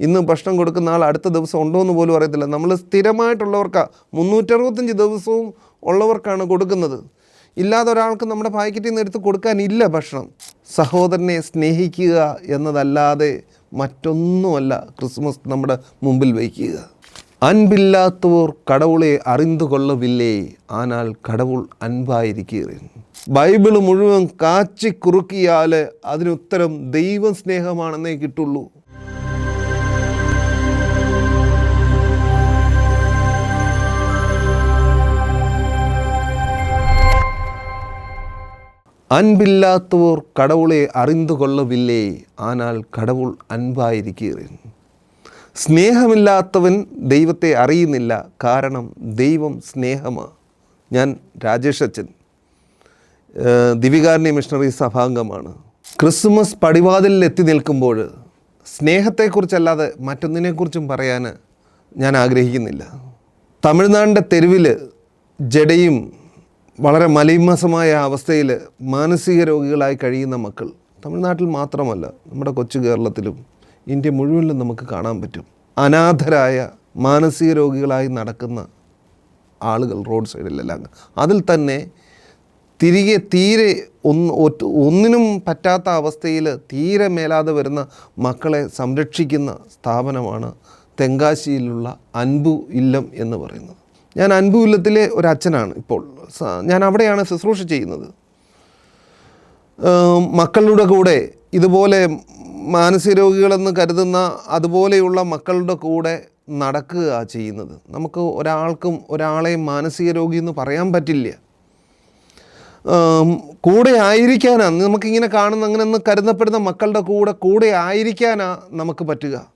ഇന്ന് ഭക്ഷണം കൊടുക്കുന്ന ആൾ അടുത്ത ദിവസം ഉണ്ടോ എന്ന് പോലും അറിയത്തില്ല. നമ്മൾ സ്ഥിരമായിട്ടുള്ളവർക്കാണ് മുന്നൂറ്ററുപത്തഞ്ച് ദിവസവും ഉള്ളവർക്കാണ് കൊടുക്കുന്നത്. ഇല്ലാതെ ഒരാൾക്ക് നമ്മുടെ പാക്കറ്റിൽ നിന്ന് എടുത്ത് കൊടുക്കാനില്ല ഭക്ഷണം. സഹോദരനെ സ്നേഹിക്കുക എന്നതല്ലാതെ മറ്റൊന്നുമല്ല ക്രിസ്മസ് നമ്മുടെ മുമ്പിൽ വയ്ക്കുക. അൻപില്ലാത്തവർ കടവുളെ അറിந்து കൊള്ളവില്ലേ ആനാൽ കടവുൾ അൻപായിരിക്കുകയും ബൈബിൾ മുഴുവൻ കാച്ചി കുറുക്കിയാൽ അതിനുത്തരം ദൈവ സ്നേഹമാണെന്നേ കിട്ടുള്ളൂ. അൻപില്ലാത്തവർ കടവുളെ അറിந்து കൊള്ളവില്ലേ ആനാൽ കടവുൾ അൻപായിരിക്കുകയും സ്നേഹമില്ലാത്തവൻ ദൈവത്തെ അറിയുന്നില്ല കാരണം ദൈവം സ്നേഹമാണ് ഞാൻ രാജേഷ് അച്ഛൻ ദിവികാരണി മിഷണറി സഭാംഗമാണ്. ക്രിസ്മസ് പടിവാതിലിൽ എത്തി നിൽക്കുമ്പോൾ സ്നേഹത്തെക്കുറിച്ചല്ലാതെ മറ്റൊന്നിനെക്കുറിച്ചും പറയാൻ ഞാൻ ആഗ്രഹിക്കുന്നില്ല. തമിഴ്നാടിന്റെ തെരുവിൽ ജഡയും വളരെ മലീമസമായ അവസ്ഥയിൽ മാനസിക രോഗികളായി കഴിയുന്ന മക്കൾ തമിഴ്നാട്ടിൽ മാത്രമല്ല നമ്മുടെ കൊച്ചു കേരളത്തിലും ഇന്ത്യ മുഴുവനിലും നമുക്ക് കാണാൻ പറ്റും. അനാഥരായ മാനസിക രോഗികളായി നടക്കുന്ന ആളുകൾ റോഡ് സൈഡിലെല്ലാം. അതിൽ തന്നെ തിരികെ തീരെ ഒന്ന് ഒന്നിനും പറ്റാത്ത അവസ്ഥയിൽ തീരെ മേലാതെ വരുന്ന മക്കളെ സംരക്ഷിക്കുന്ന സ്ഥാപനമാണ് തെങ്കാശിയിലുള്ള അൻപു ഇല്ലം എന്ന് പറയുന്നത്. ഞാൻ അൻപുല്ലത്തിലെ ഒരു അച്ഛനാണ് ഇപ്പോൾ ഞാൻ അവിടെയാണ് ശുശ്രൂഷ ചെയ്യുന്നത്. മക്കളുടെ കൂടെ ഇതുപോലെ മാനസിക രോഗികളെന്ന് കരുതുന്ന അതുപോലെയുള്ള മക്കളുടെ കൂടെ നടക്കുക ചെയ്യുന്നത്. നമുക്ക് ഒരാൾക്കും ഒരാളെ മാനസിക രോഗി എന്ന് പറയാൻ പറ്റില്ല. കൂടെ ആയിരിക്കാനാണ് നമുക്കിങ്ങനെ കാണുന്ന അങ്ങനെ കരുതപ്പെടുന്ന മക്കളുടെ കൂടെ കൂടെ ആയിരിക്കാനാ നമുക്ക് പറ്റുക.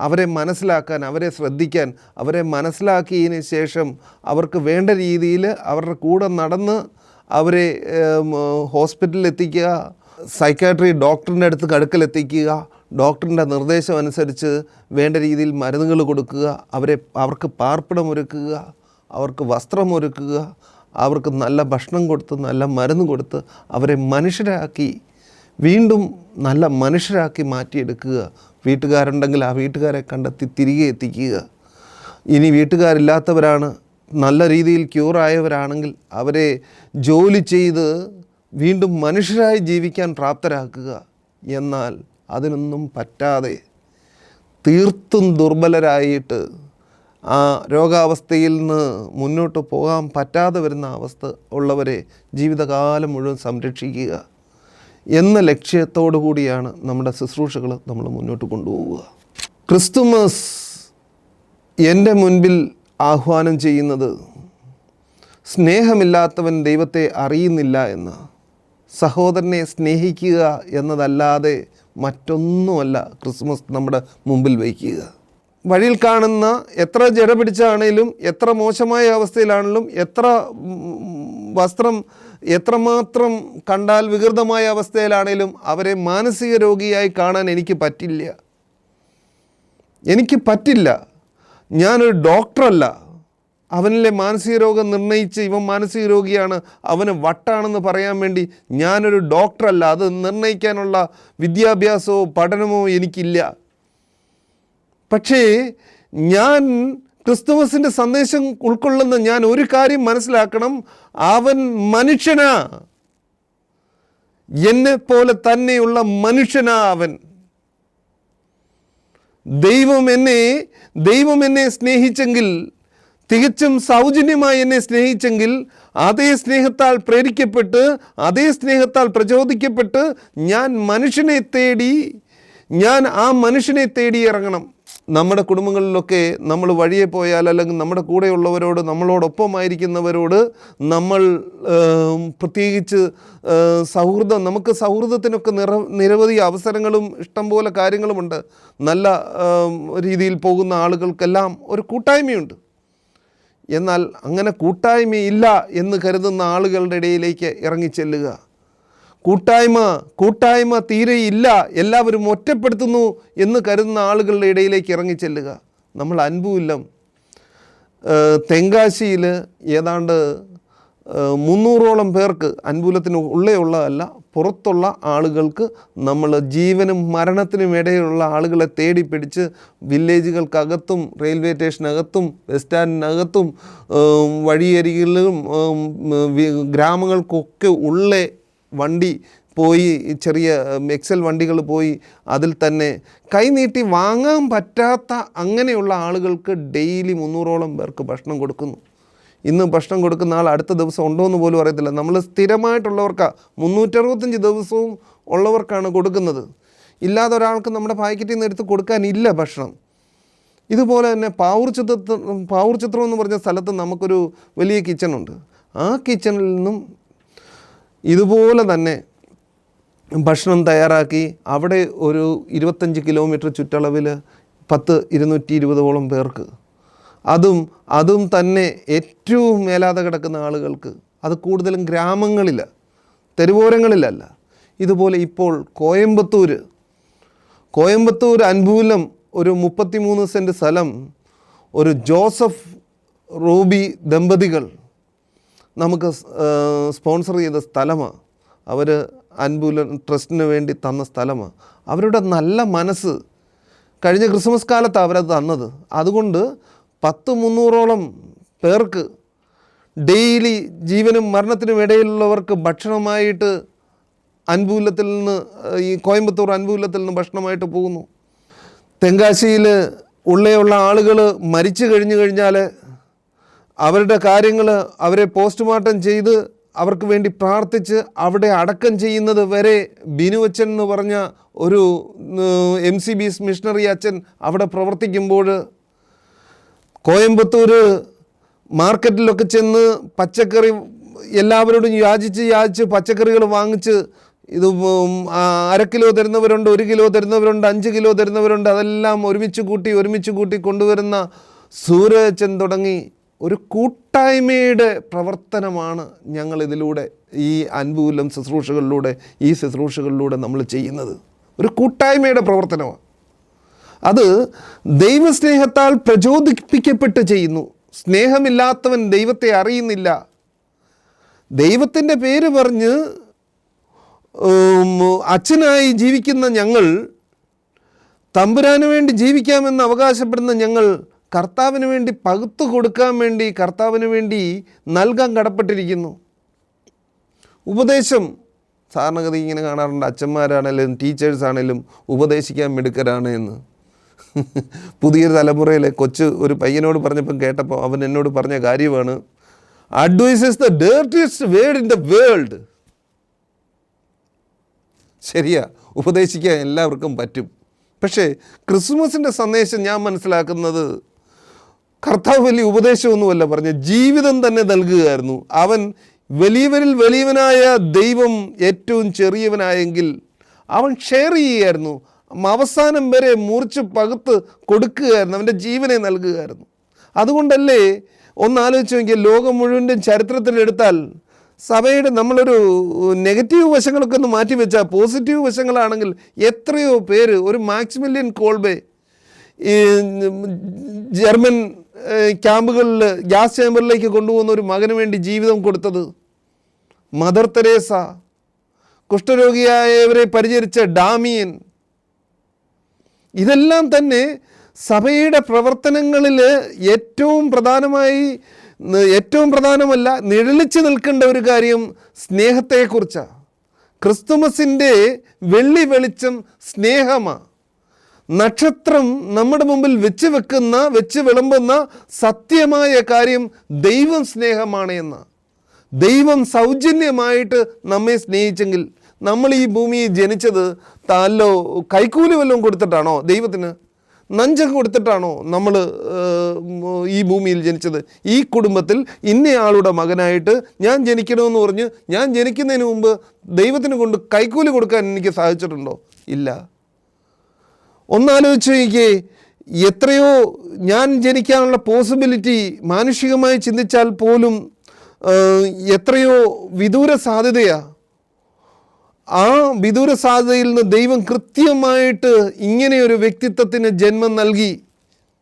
അവരെ മനസ്സിലാക്കാൻ അവരെ ശ്രദ്ധിക്കാൻ അവരെ മനസ്സിലാക്കിയതിന് ശേഷം അവർക്ക് വേണ്ട രീതിയിൽ അവരുടെ കൂടെ നടന്ന് അവരെ ഹോസ്പിറ്റലിൽ എത്തിക്കുക സൈക്കാട്രി ഡോക്ടറിന്റെ അടുത്ത് കടുക്കലെത്തിക്കുക ഡോക്ടറിന്റെ നിർദ്ദേശം അനുസരിച്ച് വേണ്ട രീതിയിൽ മരുന്നുകൾ കൊടുക്കുക അവരെ അവർക്ക് പാർപ്പിടം ഒരുക്കുക അവർക്ക് വസ്ത്രം ഒരുക്കുക അവർക്ക് നല്ല ഭക്ഷണം കൊടുത്ത് നല്ല മരുന്ന് കൊടുത്ത് അവരെ മനുഷ്യരാക്കി വീണ്ടും നല്ല മനുഷ്യരാക്കി മാറ്റിയെടുക്കുക. വീട്ടുകാരുണ്ടെങ്കിൽ ആ വീട്ടുകാരെ കണ്ടെത്തി തിരികെ എത്തിക്കുക. ഇനി വീട്ടുകാരില്ലാത്തവരാണ് നല്ല രീതിയിൽ ക്യൂറായവരാണെങ്കിൽ അവരെ ജോലി ചെയ്ത് വീണ്ടും മനുഷ്യരായി ജീവിക്കാൻ പ്രാപ്തരാക്കുക എന്നാൽ അതിനൊന്നും പറ്റാതെ തീർത്തും ദുർബലരായിട്ട് ആ രോഗാവസ്ഥയിൽ നിന്ന് മുന്നോട്ട് പോകാൻ പറ്റാതെ വരുന്ന അവസ്ഥ ഉള്ളവരെ ജീവിതകാലം മുഴുവൻ സംരക്ഷിക്കുക. എന്ന ലക്ഷ്യത്തോടു കൂടിയാണ് നമ്മുടെ ശുശ്രൂഷകൾ നമ്മൾ മുന്നോട്ട് കൊണ്ടുപോവുക. ക്രിസ്തുമസ് എന്റെ മുൻപിൽ ആഹ്വാനം ചെയ്യുന്നത് സ്നേഹമില്ലാത്തവൻ ദൈവത്തെ അറിയുന്നില്ല എന്ന് സഹോദരനെ സ്നേഹിക്കുക എന്നതല്ലാതെ മറ്റൊന്നുമല്ല ക്രിസ്മസ് നമ്മുടെ മുമ്പിൽ വയ്ക്കുക. വഴിയിൽ കാണുന്ന എത്ര ജട പിടിച്ചാണേലും എത്ര മോശമായ അവസ്ഥയിലാണെങ്കിലും എത്ര വസ്ത്രം എത്രമാത്രം കണ്ടാൽ വികൃതമായ അവസ്ഥയിലാണേലും അവരെ മാനസിക രോഗിയായി കാണാൻ എനിക്ക് പറ്റില്ല. എനിക്ക് പറ്റില്ല. ഞാനൊരു ഡോക്ടറല്ല. അവനിലെ മാനസിക രോഗം നിർണയിച്ച് ഇവൻ മാനസിക രോഗിയാണ് അവന് വട്ടാണെന്ന് പറയാൻ വേണ്ടി ഞാനൊരു ഡോക്ടറല്ല. അത് നിർണയിക്കാനുള്ള വിദ്യാഭ്യാസമോ പഠനമോ എനിക്കില്ല. പക്ഷേ ഞാൻ ക്രിസ്തുമസിന്റെ സന്ദേശം ഉൾക്കൊള്ളുന്ന ഞാൻ ഒരു കാര്യം മനസ്സിലാക്കണം. അവൻ മനുഷ്യനാ. എന്നെ പോലെ തന്നെയുള്ള മനുഷ്യനാ അവൻ. ദൈവം എന്നെ ദൈവം എന്നെ സ്നേഹിച്ചെങ്കിൽ തികച്ചും സൗജന്യമായി എന്നെ സ്നേഹിച്ചെങ്കിൽ അതേ സ്നേഹത്താൽ പ്രേരിക്കപ്പെട്ട് അതേ സ്നേഹത്താൽ പ്രചോദിക്കപ്പെട്ട് ഞാൻ മനുഷ്യനെ തേടി ഞാൻ ആ മനുഷ്യനെ തേടി ഇറങ്ങണം. നമ്മുടെ കുടുംബങ്ങളിലൊക്കെ നമ്മൾ വഴിയെ പോയാൽ അല്ലെങ്കിൽ നമ്മുടെ കൂടെയുള്ളവരോട് നമ്മളോടൊപ്പമായിരിക്കുന്നവരോട് നമ്മൾ പ്രത്യേകിച്ച് സൗഹൃദം നമുക്ക് സൗഹൃദത്തിനൊക്കെ നിറ നിരവധി അവസരങ്ങളും ഇഷ്ടംപോലെ കാര്യങ്ങളുമുണ്ട്. നല്ല രീതിയിൽ പോകുന്ന ആളുകൾക്കെല്ലാം ഒരു കൂട്ടായ്മയുണ്ട്. എന്നാൽ അങ്ങനെ കൂട്ടായ്മയില്ല എന്ന് കരുതുന്ന ആളുകളുടെ ഇടയിലേക്ക് ഇറങ്ങിച്ചെല്ലുക. കൂട്ടായ്മ കൂട്ടായ്മ തീരെയില്ല എല്ലാവരും ഒറ്റപ്പെടുത്തുന്നു എന്ന് കരുതുന്ന ആളുകളുടെ ഇടയിലേക്ക് ഇറങ്ങിച്ചെല്ലുക നമ്മൾ അൻപുമില്ലം തെങ്കാശിയിൽ ഏതാണ്ട് മുന്നൂറോളം പേർക്ക് അൻപൂലത്തിന് ഉള്ളയുള്ളതല്ല പുറത്തുള്ള ആളുകൾക്ക് നമ്മൾ ജീവനും മരണത്തിനും ഇടയിലുള്ള ആളുകളെ തേടി പിടിച്ച് വില്ലേജുകൾക്കകത്തും റെയിൽവേ സ്റ്റേഷനകത്തും ബസ് സ്റ്റാൻഡിനകത്തും വഴിയരികളിലും ഗ്രാമങ്ങൾക്കൊക്കെ ഉള്ളേ വണ്ടി പോയി ചെറിയ എക്സൽ വണ്ടികൾ പോയി അതിൽ തന്നെ കൈനീട്ടി വാങ്ങാൻ പറ്റാത്ത അങ്ങനെയുള്ള ആളുകൾക്ക് ഡെയിലി മുന്നൂറോളം പേർക്ക് ഭക്ഷണം കൊടുക്കുന്നു. ഇന്ന് ഭക്ഷണം കൊടുക്കുന്ന ആൾ അടുത്ത ദിവസം ഉണ്ടോ എന്ന് പോലും അറിയത്തില്ല. നമ്മൾ സ്ഥിരമായിട്ടുള്ളവർക്കാണ് മുന്നൂറ്ററുപത്തഞ്ച് ദിവസവും ഉള്ളവർക്കാണ് കൊടുക്കുന്നത്. ഇല്ലാതെ ഒരാൾക്ക് നമ്മുടെ പാക്കറ്റിൽ നിന്ന് എടുത്ത് കൊടുക്കാനില്ല ഭക്ഷണം. ഇതുപോലെ തന്നെ പാവൂർ ചിത്ര പാവൂർ ചിത്രം എന്ന് പറഞ്ഞ സ്ഥലത്ത് നമുക്കൊരു വലിയ കിച്ചണുണ്ട് ആ കിച്ചണിൽ നിന്നും ഇതുപോലെ തന്നെ ഭക്ഷണം തയ്യാറാക്കി അവിടെ ഒരു ഇരുപത്തഞ്ച് കിലോമീറ്റർ ചുറ്റളവിൽ പത്ത് ഇരുന്നൂറ്റി ഇരുപതോളം പേർക്ക്. അതും അതും തന്നെ ഏറ്റവും മേലാതെ കിടക്കുന്ന ആളുകൾക്ക്. അത് കൂടുതലും ഗ്രാമങ്ങളിൽ തെരുവോരങ്ങളിലല്ല. ഇതുപോലെ ഇപ്പോൾ കോയമ്പത്തൂർ കോയമ്പത്തൂർ അൻപൂലം ഒരു മുപ്പത്തിമൂന്ന് സെന്റ് സ്ഥലം ഒരു ജോസഫ് റൂബി ദമ്പതികൾ നമുക്ക് സ്പോൺസർ ചെയ്ത സ്ഥലമാണ് അവർ അൻപുലൻ ട്രസ്റ്റിന് വേണ്ടി തന്ന സ്ഥലമാണ് അവരുടെ നല്ല മനസ്സ് കഴിഞ്ഞ ക്രിസ്മസ് കാലത്ത് അവരത് തന്നത്. അതുകൊണ്ട് പത്ത് മുന്നൂറോളം പേർക്ക് ഡെയിലി ജീവനും മരണത്തിനും ഇടയിലുള്ളവർക്ക് ഭക്ഷണമായിട്ട് അൻപൂലത്തിൽ നിന്ന് ഈ കോയമ്പത്തൂർ അൻപൂലത്തിൽ നിന്ന് ഭക്ഷണമായിട്ട് പോകുന്നു. തെങ്കാശിയിൽ ഉള്ളയുള്ള ആളുകൾ മരിച്ചു കഴിഞ്ഞു കഴിഞ്ഞാൽ അവരുടെ കാര്യങ്ങൾ അവരെ പോസ്റ്റ്മോർട്ടം ചെയ്ത് അവർക്ക് വേണ്ടി പ്രാർത്ഥിച്ച് അവിടെ അടക്കം ചെയ്യുന്നത് വരെ ബിനു അച്ഛൻ എന്ന് പറഞ്ഞ ഒരു എം സി ബിസ് മിഷണറി അച്ഛൻ അവിടെ പ്രവർത്തിക്കുമ്പോൾ കോയമ്പത്തൂർ മാർക്കറ്റിലൊക്കെ ചെന്ന് പച്ചക്കറി എല്ലാവരോടും യാചിച്ച് യാചിച്ച് പച്ചക്കറികൾ വാങ്ങിച്ച് ഇത് അര കിലോ തരുന്നവരുണ്ട് ഒരു കിലോ തരുന്നവരുണ്ട് അഞ്ച് കിലോ തരുന്നവരുണ്ട് അതെല്ലാം ഒരുമിച്ച് കൂട്ടി ഒരുമിച്ച് കൂട്ടി കൊണ്ടുവരുന്ന സൂര്യച്ചൻ തുടങ്ങി ഒരു കൂട്ടായ്മയുടെ പ്രവർത്തനമാണ് ഞങ്ങൾ ഇതിലൂടെ ഈ അൻപൂലം ശുശ്രൂഷകളിലൂടെ ഈ ശുശ്രൂഷകളിലൂടെ നമ്മൾ ചെയ്യുന്നത്. ഒരു കൂട്ടായ്മയുടെ പ്രവർത്തനമാണ്. അത് ദൈവസ്നേഹത്താൽ പ്രചോദിപ്പിക്കപ്പെട്ട് ചെയ്യുന്നു. സ്നേഹമില്ലാത്തവൻ ദൈവത്തെ അറിയുന്നില്ല. ദൈവത്തിന്റെ പേര് പറഞ്ഞ് അച്ഛനായി ജീവിക്കുന്ന ഞങ്ങൾ തമ്പുരാന് വേണ്ടി ജീവിക്കാമെന്ന് അവകാശപ്പെടുന്ന ഞങ്ങൾ കർത്താവിന് വേണ്ടി പകുത്തു കൊടുക്കാൻ വേണ്ടി കർത്താവിന് വേണ്ടി നൽകാൻ കടപ്പെട്ടിരിക്കുന്നു. ഉപദേശം സാധാരണഗതി ഇങ്ങനെ കാണാറുണ്ട്. അച്ഛന്മാരാണേലും ടീച്ചേഴ്സ് ആണേലും ഉപദേശിക്കാൻ മിടുക്കരാണ് എന്ന്. പുതിയൊരു തലമുറയിലെ കൊച്ച് ഒരു പയ്യനോട് പറഞ്ഞപ്പം കേട്ടപ്പോൾ അവൻ എന്നോട് പറഞ്ഞ കാര്യമാണ് advice is the dirtiest word in the world ശരിയാ ഉപദേശിക്കാൻ എല്ലാവർക്കും പറ്റും. പക്ഷേ ക്രിസ്മസിന്റെ സന്ദേശം ഞാൻ മനസ്സിലാക്കുന്നത് കർത്താവ് വലിയ ഉപദേശമൊന്നുമല്ല പറഞ്ഞ ജീവിതം തന്നെ നൽകുകയായിരുന്നു. അവൻ വലിയവരിൽ വലിയവനായ ദൈവം ഏറ്റവും ചെറിയവനായെങ്കിൽ അവൻ ഷെയർ ചെയ്യുകയായിരുന്നു. അവസാനം വരെ മുറിച്ച് പകുത്ത് കൊടുക്കുകയായിരുന്നു. അവന്റെ ജീവനെ നൽകുകയായിരുന്നു. അതുകൊണ്ടല്ലേ ഒന്ന് ആലോചിച്ച് നോക്കിയാൽ ലോകം മുഴുവന്റെ ചരിത്രത്തിലെടുത്താൽ സഭയുടെ നമ്മളൊരു നെഗറ്റീവ് വശങ്ങളൊക്കെ ഒന്ന് മാറ്റി വെച്ചാൽ പോസിറ്റീവ് വശങ്ങളാണെങ്കിൽ എത്രയോ പേര് ഒരു മാക്സിമില്യൻ കോൾബെ ഈ ജർമ്മൻ ക്യാമ്പുകളിൽ ഗ്യാസ് ചേമ്പറിലേക്ക് കൊണ്ടുപോകുന്ന ഒരു മകന് വേണ്ടി ജീവിതം കൊടുത്തത് മദർ തെരേസ. കുഷ്ഠരോഗിയായവരെ പരിചരിച്ച ഡാമിയൻ. ഇതെല്ലാം തന്നെ സഭയുടെ പ്രവർത്തനങ്ങളിൽ ഏറ്റവും പ്രധാനമായി ഏറ്റവും പ്രധാനമല്ല നിഴലിച്ച് നിൽക്കേണ്ട ഒരു കാര്യം സ്നേഹത്തെക്കുറിച്ചാണ് ക്രിസ്തുമസിന്റെ വെള്ളി വെളിച്ചം സ്നേഹമാണ് നക്ഷത്രം നമ്മുടെ മുമ്പിൽ വെച്ച് വെക്കുന്ന വെച്ച് വിളമ്പുന്ന സത്യമായ കാര്യം ദൈവം സ്നേഹമാണ് എന്ന്. ദൈവം സൗജന്യമായിട്ട് നമ്മെ സ്നേഹിച്ചെങ്കിൽ നമ്മൾ ഈ ഭൂമിയിൽ ജനിച്ചത് താല്ലോ കൈക്കൂലി വല്ലതും കൊടുത്തിട്ടാണോ ദൈവത്തിന്? നഞ്ചം കൊടുത്തിട്ടാണോ നമ്മൾ ഈ ഭൂമിയിൽ ജനിച്ചത്? ഈ കുടുംബത്തിൽ ഇന്നയാളുടെ മകനായിട്ട് ഞാൻ ജനിക്കണമെന്ന് പറഞ്ഞ് ഞാൻ ജനിക്കുന്നതിന് മുമ്പ് ദൈവത്തിന് കൊണ്ട് കൈക്കൂലി കൊടുക്കാൻ എനിക്ക് സാധിച്ചിട്ടുണ്ടോ? ഇല്ല. ഒന്നാലോചിച്ച് നോക്കിയേ എത്രയോ ഞാൻ ജനിക്കാനുള്ള പോസിബിലിറ്റി മാനുഷികമായി ചിന്തിച്ചാൽ പോലും എത്രയോ വിദൂര സാധ്യതയാണ് ആ വിദൂര സാധ്യതയിൽ നിന്ന് ദൈവം കൃത്യമായിട്ട് ഇങ്ങനെയൊരു വ്യക്തിത്വത്തിന് ജന്മം നൽകി.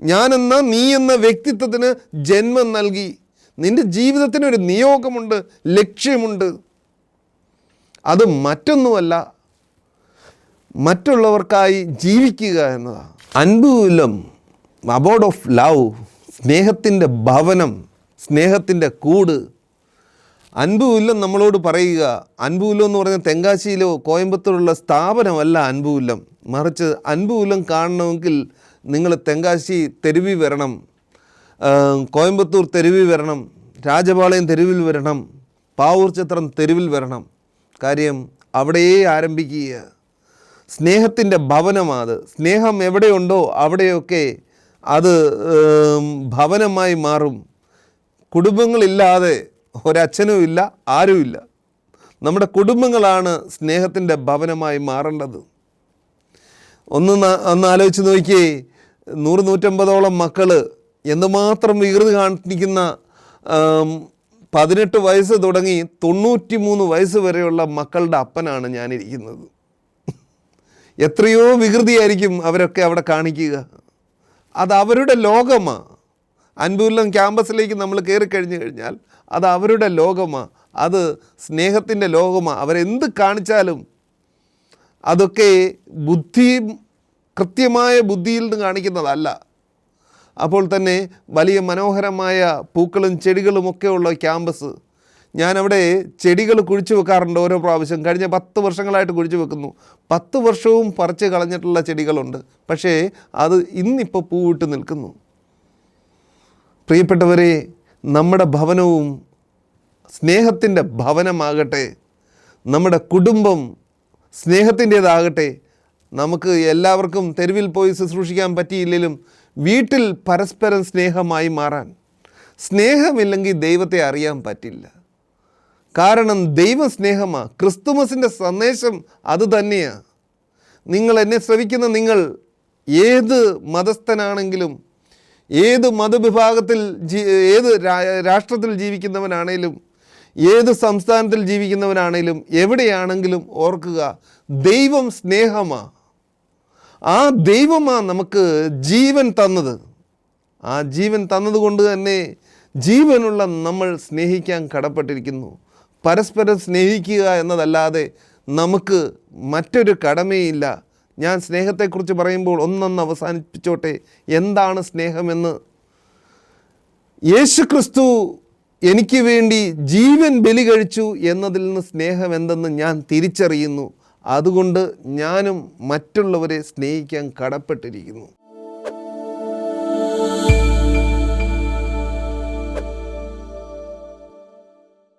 ഞാനെന്ന നീ എന്ന വ്യക്തിത്വത്തിന് ജന്മം നൽകി. നിന്റെ ജീവിതത്തിന് ഒരു നിയോഗമുണ്ട് ലക്ഷ്യമുണ്ട്. അത് മറ്റൊന്നുമല്ല. മറ്റുള്ളവർക്കായി ജീവിക്കുക എന്നതാണ്. അൻപുലം അബോർഡ് ഓഫ് ലവ് സ്നേഹത്തിന്റെ ഭവനം സ്നേഹത്തിന്റെ കൂട്. അൻപുല്ലം നമ്മളോട് പറയുക അൻപുല്ലം എന്ന് പറഞ്ഞാൽ തെങ്കാശിയിലോ കോയമ്പത്തൂരുള്ള സ്ഥാപനമല്ല അൻപുല്ലം മറിച്ച് അൻപുല്ലം കാണണമെങ്കിൽ നിങ്ങൾ തെങ്കാശി തെരുവി വരണം കോയമ്പത്തൂർ തെരുവിൽ വരണം രാജപാളയം തെരുവിൽ വരണം പാവൂർ ചിത്രം തെരുവിൽ വരണം. കാര്യം അവിടെയേ ആരംഭിക്കുക. സ്നേഹത്തിന്റെ ഭവനമാത്. സ്നേഹം എവിടെയുണ്ടോ അവിടെയൊക്കെ അത് ഭവനമായി മാറും. കുടുംബങ്ങളില്ലാതെ ഒരച്ഛനും ഇല്ല ആരുമില്ല നമ്മുടെ കുടുംബങ്ങളാണ് സ്നേഹത്തിന്റെ ഭവനമായി മാറേണ്ടത്. ഒന്ന് ഒന്ന് ആലോചിച്ച് നോക്കിയേ. നൂറ് നൂറ്റമ്പതോളം മക്കൾ എന്തുമാത്രം വികൃതി കാണിക്കുന്ന പതിനെട്ട് വയസ്സ് തുടങ്ങി തൊണ്ണൂറ്റി മൂന്ന് വയസ്സ് വരെയുള്ള മക്കളുടെ അപ്പനാണ് ഞാനിരിക്കുന്നത്. എത്രയോ വികൃതിയായിരിക്കും അവരൊക്കെ അവിടെ കാണിക്കുക. അത് അവരുടെ ലോകമാണ് അൻപൂർലം ക്യാമ്പസിലേക്ക് നമ്മൾ കയറി കഴിഞ്ഞു കഴിഞ്ഞാൽ അത് അവരുടെ ലോകമാണ് അത് സ്നേഹത്തിന്റെ ലോകമാണ് അവരെന്ത് കാണിച്ചാലും അതൊക്കെ ബുദ്ധി കൃത്യമായ ബുദ്ധിയിൽ നിന്ന് കാണിക്കുന്നതല്ല. അപ്പോൾ തന്നെ വലിയ മനോഹരമായ പൂക്കളും ചെടികളും ഒക്കെ ഉള്ള ക്യാമ്പസ് ഞാനവിടെ ചെടികൾ കുഴിച്ചു വെക്കാറുണ്ട് ഓരോ പ്രാവശ്യം. കഴിഞ്ഞ പത്ത് വർഷങ്ങളായിട്ട് കുഴിച്ചു വെക്കുന്നു. പത്ത് വർഷവും പറിച്ച് കളഞ്ഞിട്ടുള്ള ചെടികളുണ്ട്. പക്ഷേ അത് ഇന്നിപ്പോൾ പൂവിട്ട് നിൽക്കുന്നു. പ്രിയപ്പെട്ടവരെ നമ്മുടെ ഭവനവും സ്നേഹത്തിന്റെ ഭവനമാകട്ടെ നമ്മുടെ കുടുംബം സ്നേഹത്തിന്റേതാകട്ടെ നമുക്ക് എല്ലാവർക്കും തെരുവിൽ പോയി ശുശ്രൂഷിക്കാൻ പറ്റിയില്ലെങ്കിലും വീട്ടിൽ പരസ്പരം സ്നേഹമായി മാറാൻ സ്നേഹമില്ലെങ്കിൽ ദൈവത്തെ അറിയാൻ പറ്റില്ല. കാരണം ദൈവ സ്നേഹമാണ് ക്രിസ്തുമസിന്റെ സന്ദേശം അത് തന്നെയാണ് നിങ്ങൾ എന്നെ ശ്രവിക്കുന്ന നിങ്ങൾ ഏത് മതസ്ഥനാണെങ്കിലും ഏത് മതവിഭാഗത്തിൽ ജീ ഏത് രാഷ്ട്രത്തിൽ ജീവിക്കുന്നവനാണേലും ഏത് സംസ്ഥാനത്തിൽ ജീവിക്കുന്നവനാണേലും എവിടെയാണെങ്കിലും ഓർക്കുക ദൈവം സ്നേഹമാണ് ആ ദൈവമാണ് നമുക്ക് ജീവൻ തന്നത്. ആ ജീവൻ തന്നതുകൊണ്ട് തന്നെ ജീവനുള്ള നമ്മൾ സ്നേഹിക്കാൻ കടപ്പെട്ടിരിക്കുന്നു. പരസ്പരം സ്നേഹിക്കുക എന്നതല്ലാതെ നമുക്ക് മറ്റൊരു കടമയില്ല ഞാൻ സ്നേഹത്തെക്കുറിച്ച് പറയുമ്പോൾ ഒന്നൊന്ന് അവസാനിപ്പിച്ചോട്ടെ. എന്താണ് സ്നേഹമെന്ന്? യേശു ക്രിസ്തു എനിക്ക് വേണ്ടി ജീവൻ ബലി കഴിച്ചു എന്നതിൽ നിന്ന് സ്നേഹം എന്തെന്ന് ഞാൻ തിരിച്ചറിയുന്നു. അതുകൊണ്ട് ഞാനും മറ്റുള്ളവരെ സ്നേഹിക്കാൻ കടപ്പെട്ടിരിക്കുന്നു.